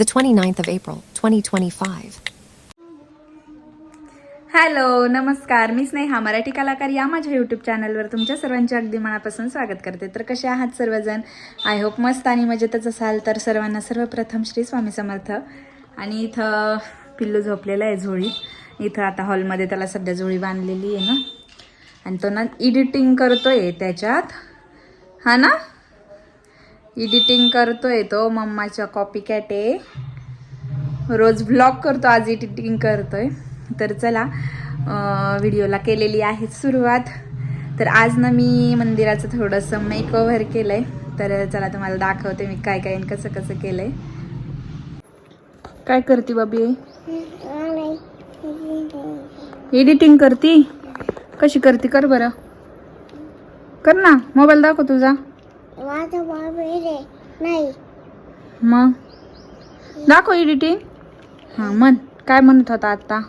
the 29th of April, 2025. Hello नमस्कार. मी स्नेहा मराठी कलाकार या माझ्या यूट्यूब चॅनलवर तुमच्या सर्वांचे अगदी मनापासून स्वागत करते. तर कसे आहात सर्वजण? आय होप मस्त आणि मजेतच असाल तर सर्वांना सर्वप्रथम श्री स्वामी समर्थ. आणि इथं पिल्लू झोपलेला आहे झोळी इथं आता हॉलमध्ये त्याला सध्या झोळी बांधलेली आहे ना. आणि तो ना एडिटिंग करतोय त्याच्यात. हा ना? एडिटिंग करतोय तो मम्माच्या कॉपी कॅट आहे रोज ब्लॉग करतो आज एडिटिंग करतोय. तर चला व्हिडिओला केलेली आहे सुरुवात. तर आज ना मी मंदिराचं थोडंसं मेकओव्हर केलं आहे तर चला तुम्हाला दाखवते मी काय काय कसं कसं केलं आहे काय करते बाबी? एडिटिंग करती? कशी करते? कर बरं. कर ना मोबाईल दाखव तुझा. माझा आहे. नाही. मग? दाखव एडिटिंग हां म्हण. काय म्हणत होता आत्ता?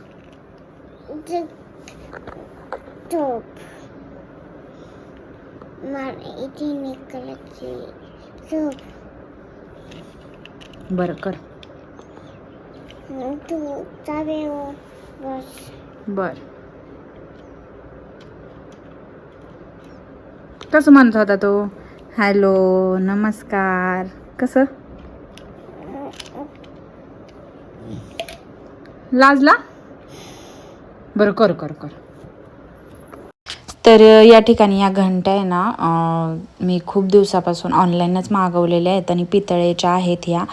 मला इथे झोप. बरं कर. तू चावेवर बस. बर. कसं म्हणत होता तो? हॅलो नमस्कार. कसं? लाजला? बरं कर कर कर. तर या ठिकाणी या घंटा आहे ना मी खूप दिवसापासून ऑनलाईनच मागवलेल्या आहेत आणि पितळेच्या आहेत ह्या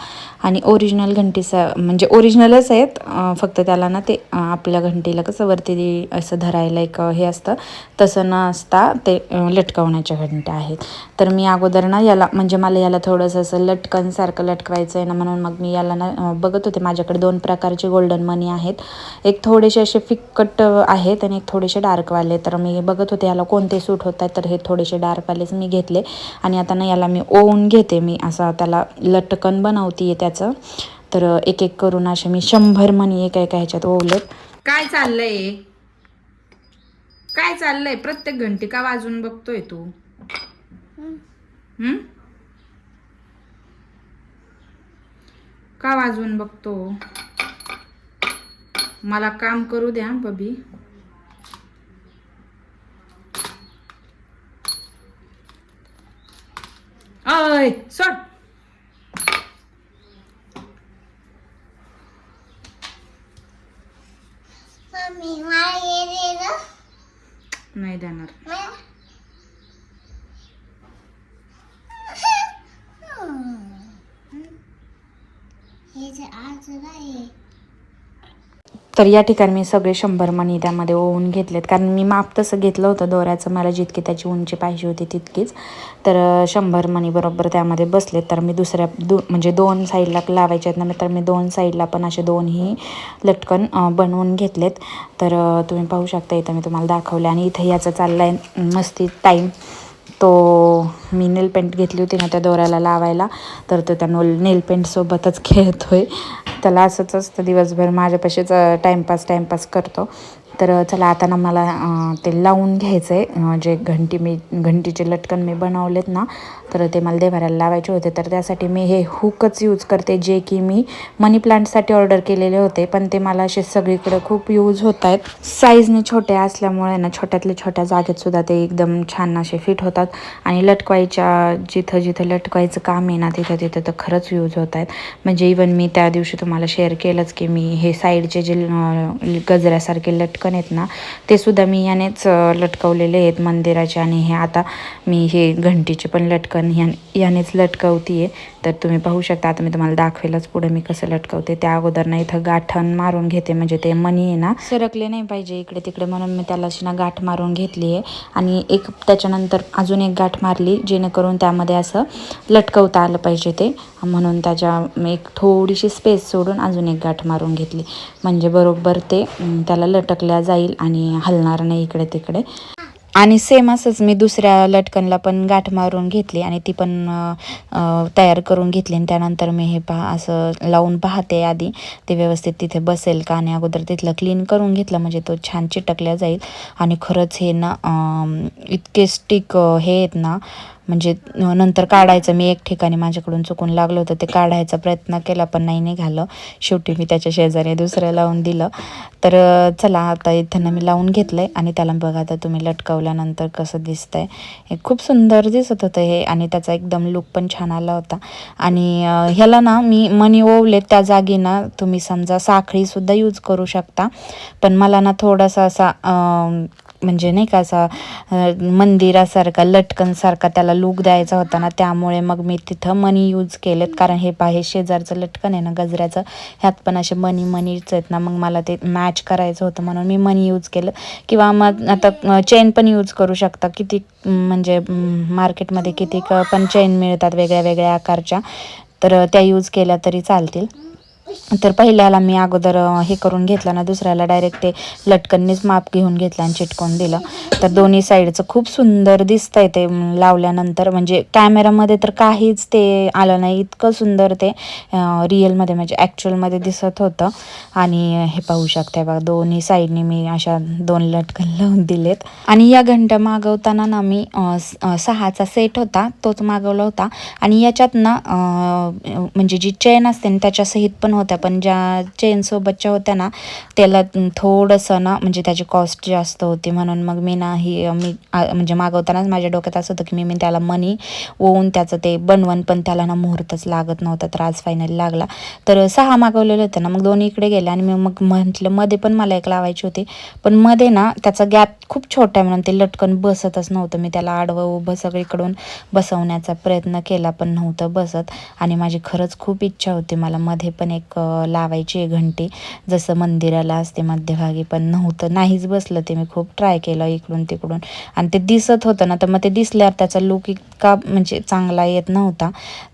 आणि ओरिजिनल घंटीचं म्हणजे ओरिजिनलच आहेत फक्त त्याला ना ते आपल्या घंटीला कसं वरती असं धरायला एक हे असतं तसं न असता ते लटकवण्याच्या घंट्या आहेत. तर मी अगोदर ना याला म्हणजे मला याला थोडंसं असं लटकनसारखं लटकवायचं आहे ना म्हणून मग मी याला ना बघत होते. माझ्याकडे दोन प्रकारचे गोल्डन मनी आहेत. एक थोडेसे असे फिक्कट आहेत आणि एक थोडेसे डार्कवाले तर मी बघत होते याला कोणते सूट होत आहेत तर हे थोडेसे डार्कवालेच मी घेतले. आणि आता ना याला मी ओवून घेते मी असं त्याला लटकन बनवते त्याचं. तर एक एक करून असे मी शंभर मनी एका एका ह्याच्यात ओवलेत. काय चाललंय? काय चाललंय? प्रत्येक घंटी का वाजून बघतोय तू. हम्म? का वाजवून बघतो? मला काम करू द्या बबी. अय सोड मम्मी मला हे दे ना नाही देणार मला हे जे आज नाही तर या ठिकाणी मी सगळे शंभर मणी त्यामध्ये ओवून घेतलेत. कारण मी माप तसं घेतलं होतं दोऱ्याचं. मला जितकी त्याची उंची पाहिजे होती तितकीच. तर शंभर मणी बरोबर त्यामध्ये बसलेत. तर मी दुसऱ्या दो म्हणजे दोन साईडला लावायचे आहेत ना तर मी दोन साईडला पण असे दोनही लटकन बनवून घेतलेत. तर तुम्ही पाहू शकता इथं मी तुम्हाला दाखवले. आणि इथं याचा चालला आहे मस्ती टाईम तो मी नेल पेंट घेतली होती ना त्या दोऱ्याला लावायला. तर तो त्या नोल नेल पेंटसोबतच खेळतो आहे त्याला असंच असतं दिवसभर. माझ्यापाशीच टाईमपास टाईमपास करतो. तर चला आता ना मला ते लावून घ्यायचं आहे जे घंटी मी घंटीचे लटकन मी बनवलेत ना तर ते मला देवाऱ्याला लावायचे होते. तर त्यासाठी मी हे हुकच यूज करते जे की मी मनी प्लांटसाठी ऑर्डर केलेले होते. पण ते मला असे सगळीकडे खूप यूज होत आहेत. साईजने छोटे असल्यामुळे ना छोट्यातल्या छोट्या जागेत सुद्धा ते एकदम छान असे फिट होतात. आणि लटकवायच्या जिथं जिथं लटकवायचं काम आहे ना तिथं तिथं तर खरंच यूज होत आहेत. म्हणजे इवन मी त्या दिवशी तुम्हाला शेअर केलंच की मी हे साईडचे जे गजऱ्यासारखे लटक झाकण आहेत ना ते सुद्धा मी यानेच लटकवलेले आहेत मंदिराचे आणि हे आता मी हे घंटीचे पण लटकन ह्या यानेच लटकवते आहे तर तुम्ही पाहू शकता आता मी तुम्हाला दाखवेलच पुढे मी कसं लटकवते. त्या अगोदर ना इथं गाठण मारून घेते म्हणजे ते मनी आहे ना. सरकले नाही पाहिजे इकडे तिकडे म्हणून मी त्याला अशी ना गाठ मारून घेतली आहे आणि एक त्याच्यानंतर अजून एक गाठ मारली जेणेकरून त्यामध्ये असं लटकवता आलं पाहिजे ते. म्हणून त्याच्या मी एक थोडीशी स्पेस सोडून अजून एक गाठ मारून घेतली. म्हणजे बरोबर ते त्याला लटकल्या जाईल आणि हलणार नाही इकडे तिकडे. आणि सेम असंच मी दुसऱ्या लटकनला पण गाठ मारून घेतली आणि ती पण तयार करून घेतली आणि त्यानंतर मी हे पहा असं लावून पाहते आधी. ते व्यवस्थित तिथे बसेल का आणि अगोदर तिथलं क्लीन करून घेतलं म्हणजे तो छान चिटकल्या जाईल. आणि खरंच हे ना इतके स्टिक हे आहेत ना म्हणजे नंतर काढायचं. मी एक ठिकाणी माझ्याकडून चुकून लागलं होतं. ते काढायचा प्रयत्न केला पण नाही निघालं. शेवटी मी त्याच्या शेजारी दुसरं लावून दिलं. तर चला आता इथं मी लावून घेतलं आहे आणि त्याला बघा आता तुम्ही लटकवल्यानंतर कसं दिसतंय. हे खूप सुंदर दिसत होतं हे. आणि त्याचा एकदम लुक पण छान आला होता. आणि ह्याला ना मी मनी ओवले त्या जागी ना तुम्ही समजा साखळीसुद्धा यूज करू शकता. पण मला ना थोडासा असा म्हणजे नाही का असा मंदिरासारखा लटकनसारखा त्याला लूक द्यायचा होता ना त्यामुळे मग मी तिथं मनी यूज केलेत. कारण हे पाहे शेजारचं लटकन आहे ना गजऱ्याचं ह्यात पण असे मनी मनीच आहेत ना मग मला ते मॅच करायचं होतं म्हणून मी मनी यूज केलं. किंवा मग आता चेन पण यूज करू शकता. किती म्हणजे मार्केटमध्ये किती पण चेन मिळतात वेगळ्या वेगळ्या आकारच्या. तर त्या यूज केल्या तरी चालतील. तर पहिल्याला मी अगोदर हे करून घेतलं ना दुसऱ्याला डायरेक्ट ते लटकननीच माप घेऊन घेतलं आणि चिटकवून दिलं. तर दोन्ही साईडचं खूप सुंदर दिसतंय ते लावल्यानंतर. म्हणजे कॅमेरामध्ये तर काहीच ते आलं नाही इतकं सुंदर ते रिअलमध्ये म्हणजे ॲक्च्युअलमध्ये दिसत होतं. आणि हे पाहू शकते बघा दोन्ही साईडनी मी अशा दोन लटकन लावून दिलेत. आणि या घंट्या मागवताना ना मी सहाचा सेट होता तोच मागवला होता. आणि याच्यात ना म्हणजे जी चेन असते ना त्याच्यासहित पण होत्या पण ज्या चेनसोबतच्या होत्या ना त्याला थोडंसं ना म्हणजे त्याची कॉस्ट जास्त होती. म्हणून मग मी ना ही मी म्हणजे मागवतानाच माझ्या डोक्यात असं होतं की मी मी त्याला मनी ओवून त्याचं ते बनवण पण त्याला ना मुहूर्तच लागत नव्हता. तर आज फायनली लागला. तर सहा मागवलेलं होतं ना मग दोन्ही इकडे गेले आणि मी मग म्हटलं मध्ये पण मला एक लावायची होती. पण मध्ये ना त्याचा गॅप खूप छोटा आहे म्हणून ते लटकन बसतच नव्हतं. मी त्याला आडवं उभं सगळीकडून बसवण्याचा प्रयत्न केला पण नव्हतं बसत. आणि माझी खरंच खूप इच्छा होती. मला मध्ये पण एक एक लावायची आहे घंटी. जसं मंदिराला असते मध्यभागी पण नव्हतं. नाहीच बसलं ते. मी खूप ट्राय केलं इकडून तिकडून. आणि ते दिसत होतं ना तर मग ते दिसल्यावर त्याचा लुक इतका म्हणजे चांगला येत नव्हता.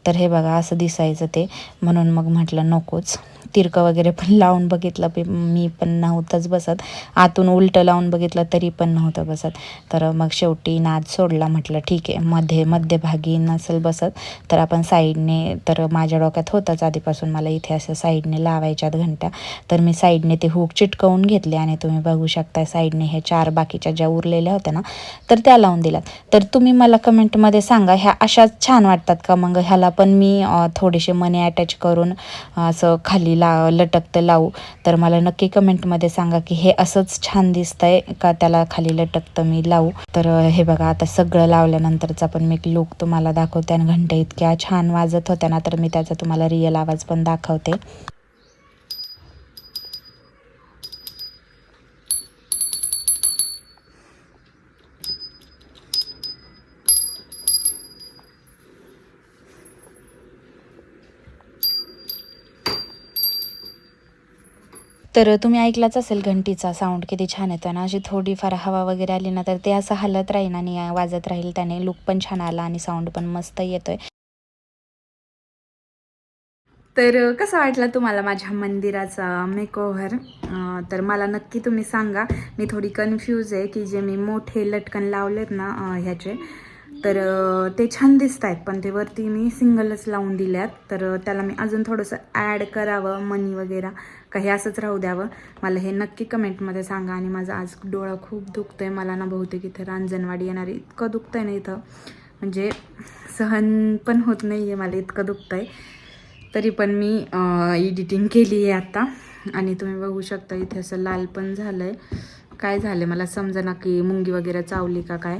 तर हे बघा असं दिसायचं ते. म्हणून मग म्हटलं नकोच. तिरकं वगैरे पण लावून बघितलं. पे- मी पण नव्हतंच बसत. आतून उलटं लावून बघितलं तरी पण नव्हतं बसत. तर मग शेवटी नाद सोडला. म्हटलं ठीक आहे. मध्ये मध्यभागी नसेल बसत तर आपण साईडने तर माझ्या डोक्यात होतंच आधीपासून मला इथे असं साईडने लावायच्यात घंट्या. तर मी साईडने ते हुक चिटकवून घेतले आणि तुम्ही बघू शकता साईडने हे चार बाकीच्या ज्या उरलेल्या होत्या ना तर त्या लावून दिल्यात. तर तुम्ही मला कमेंटमध्ये सांगा ह्या अशाच छान वाटतात का? मग ह्याला पण मी थोडेसे मनी अटॅच करून असं खाली ला लटकतं लावू. तर मला नक्की कमेंटमध्ये सांगा की हे असंच छान दिसतंय का त्याला खाली लटकतं मी लावू. तर हे बघा आता सगळं लावल्यानंतरचा पण मी लुक तुम्हाला दाखवते आणि घंटे इतक्या छान वाजत होत्या ना तर मी त्याचा तुम्हाला रिअल आवाज पण दाखवते. तर तुम्ही ऐकलाच असेल घंटीचा साऊंड किती छान येतो ना. अशी थोडीफार हवा वगैरे आली ना तर ते असं हलत राहील आणि वाजत राहील त्याने लुक पण छान आला आणि साऊंड पण मस्त येतोय. तर कसा वाटला तुम्हाला माझ्या मंदिराचा मेकओव्हर तर मला नक्की तुम्ही सांगा. मी थोडी कन्फ्यूज आहे की जे मी मोठे लटकन लावलेत ना ह्याचे तर ते छान दिसत आहेत पण ते वरती मी सिंगलच लावून दिल्यात. तर त्याला मी अजून थोडंसं ॲड करावं मनी वगैरे काही असंच राहू द्यावं. मला हे नक्की कमेंटमध्ये सांगा आणि माझा आज डोळा खूप दुखतोय. मला ना बहुतेक इथं रांजणवाडी येणार इतकं दुखतंय ना इथं. म्हणजे सहन पण होत नाही आहे मला इतकं दुखतंय. तरी पण मी एडिटिंग केली आहे आता. आणि तुम्ही बघू शकता इथे असं लाल पण झालं आहे काय झालं मला समजा ना की मुंगी वगैरे चावली का काय?